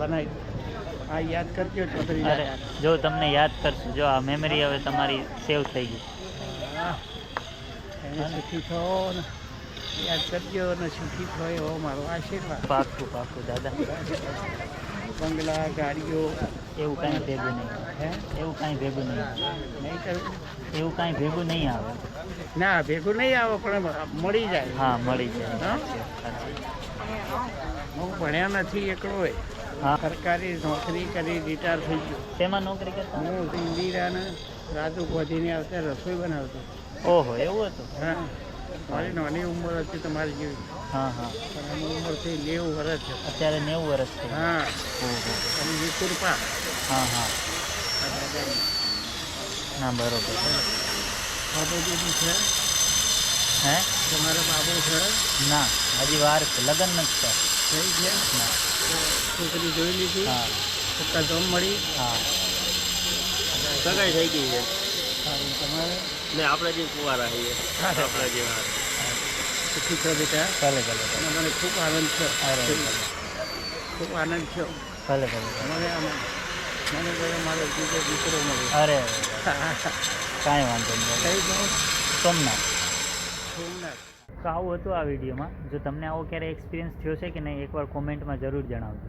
બનાવી આ યાદ કરજો ચૌધરી અરે જો તમને યાદ કરશું. જો આ મેમરી હવે તમારી સેવ થઈ ગઈ. એને સુખી થો ને. યાદ કરજો ને સુખી થો એવો મારો આશીર્વાદ. પાકું પાકું દાદા. બંગલા ગાડીઓ. એવું કાંઈ ભેગું નહીં. હે? એવું કાંઈ ભેગું નહીં. નહીં કરવું એવું કાંઈ ભેગું નહીં આવે. ના ભેગું નહીં આવે પણ મળી જાય. હા મળી જાય. હા? ભણ્યા નથી એકલોય હા. સરકારી નોકરી કરી રિટાયર થઈ ગયો. તેમાં નોકરી કરતા? હું ઇન્દિરાને રાજુ ગોધીને આવતા રસોઈ બનાવતો. ઓહો એવું હતું? હા. મારી નાની ઉંમર હતી તમારી જેવી. હા હા. પણ ઉંમર થઈ નેવું વર્ષ છે અત્યારે નેવું વર્ષ છે હા. ઓહો. અને વિકૃપા કૃપા હા હા. ના બરોબર. બાબુજી છે? હે? તમારો બાબુ છે? ના હજી વાર છે. લગ્ન નથી થઈ છે ના. છોકરી જોઈ લીધી. હા. જોમ મળી. હા. સગાઈ થઈ ગઈ છે. તમારે? ને આપણે જે કુવારા છીએ આપણે જેવા. સુખી છો બેટા. ભલે ભલે ભલે. મને ખૂબ આનંદ છે ખૂબ આનંદ છે ભલે ભલે મને આનંદ મને કહે મારો બીજો દીકરો મળ્યો. અરે કાંઈ વાંધો નહીં કઈ જાઉં સોમનાથ. સોમનાથ. તો આવું હતું આ વિડીયોમાં. જો તમને આવો ક્યારે એક્સપિરિયન્સ થયો છે કે નહીં એકવાર કોમેન્ટમાં જરૂર જણાવજો.